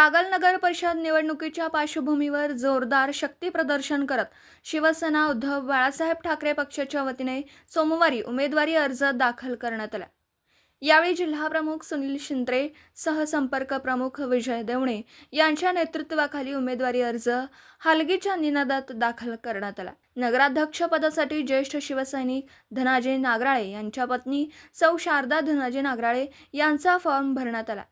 कागल नगर परिषद निवडणुकीच्या पार्श्वभूमीवर जोरदार शक्ती प्रदर्शन करत शिवसेना उद्धव बाळासाहेब ठाकरे पक्षाच्या वतीने सोमवारी उमेदवारी अर्ज दाखल करण्यात आला. यावेळी जिल्हाप्रमुख सुनील शिंत्रे सहसंपर्क प्रमुख विजय देवणे यांच्या नेतृत्वाखाली उमेदवारी अर्ज हालगीच्या निनादात दाखल करण्यात आला. नगराध्यक्ष पदासाठी ज्येष्ठ शिवसैनिक धनाजी नागराळे यांच्या पत्नी सौ शारदा धनाजी नागराळे यांचा फॉर्म भरण्यात आला.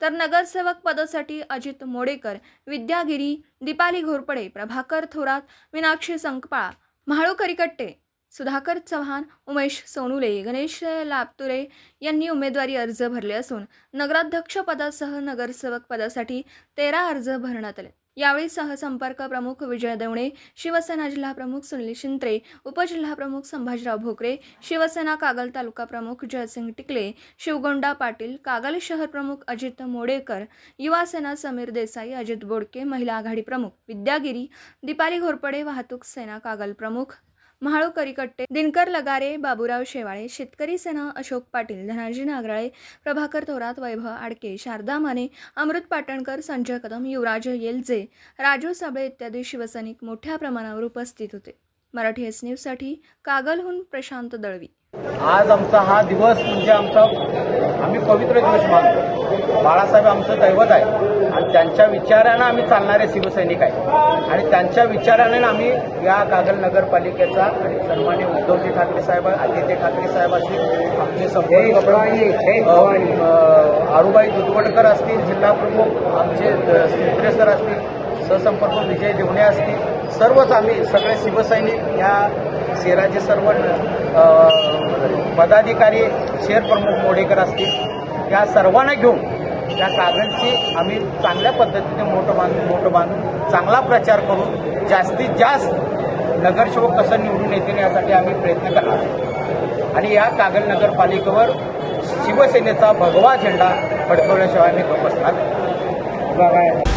तर नगरसेवक पदासाठी अजित मोडेकर विद्यागिरी दीपाली घोरपडे प्रभाकर थोरात मीनाक्षी संकपाळा म्हाळू करिकट्टे सुधाकर चव्हाण उमेश सोनुले गणेश लापतुरे यांनी उमेदवारी अर्ज भरले असून नगराध्यक्ष पदासह नगरसेवक पदासाठी तेरा अर्ज भरण्यात आले. यावेळी सहसंपर्क प्रमुख विजय देवणे शिवसेना जिल्हा प्रमुख सुनील शिंत्रे उपजिल्हाप्रमुख संभाजीराव भोकरे शिवसेना कागल तालुका प्रमुख जयसिंग टिकले शिवगोंडा पाटील कागल शहर प्रमुख अजित मोडेकर युवासेना समीर देसाई अजित बोडके महिला आघाडी प्रमुख विद्यागिरी दीपाली घोरपडे वाहतूक सेना कागल प्रमुख महाळू करिकट्टे दिनकर लगारे बाबूराव शेवाळे शेतकरी सेना अशोक पाटील धनाजी नागराळे प्रभाकर थोरात वैभव आडके शारदा माने अमृत पाटणकर संजय कदम युवराज येलजे राजू साबळे इत्यादी शिवसैनिक मोठ्या प्रमाणावर उपस्थित होते. मराठी एस न्यूजसाठी कागलहून प्रशांत दळवी. आज आमचा हा दिवस म्हणजे आमचा पवित्र दिवस मानतो. बाळासाहेब आमचं दैवत आहे. आणि त्यांच्या विचारानं आम्ही चालणारे शिवसैनिक आहे. आणि त्यांच्या विचाराने आम्ही या कागल नगरपालिकेचा आणि सन्मान्य उद्धवजी ठाकरे साहेब आदित्य ठाकरे साहेब असतील आमचे संपर्क अ, आरुबाई दुधवडकर असतील जिल्हा प्रमुख आमचे अ, शिंत्रे सर असतील सहसंपर्क विजय देवणे असतील सर्वच आम्ही सगळे शिवसैनिक या शहराचे सर्व पदाधिकारी शहर प्रमुख मोडेकर असतील या सर्वांना घेऊन या कागदची आम्ही चांगल्या पद्धतीने मोठं बांधून मोठं बांधून चांगला प्रचार करून जास्तीत जास्त नगरसेवक कसं निवडून येतील यासाठी आम्ही प्रयत्न करणार आणि या कागल नगरपालिकेवर शिवसेनेचा भगवा झेंडा फडकवल्याशिवाय आम्ही गप्प बसणार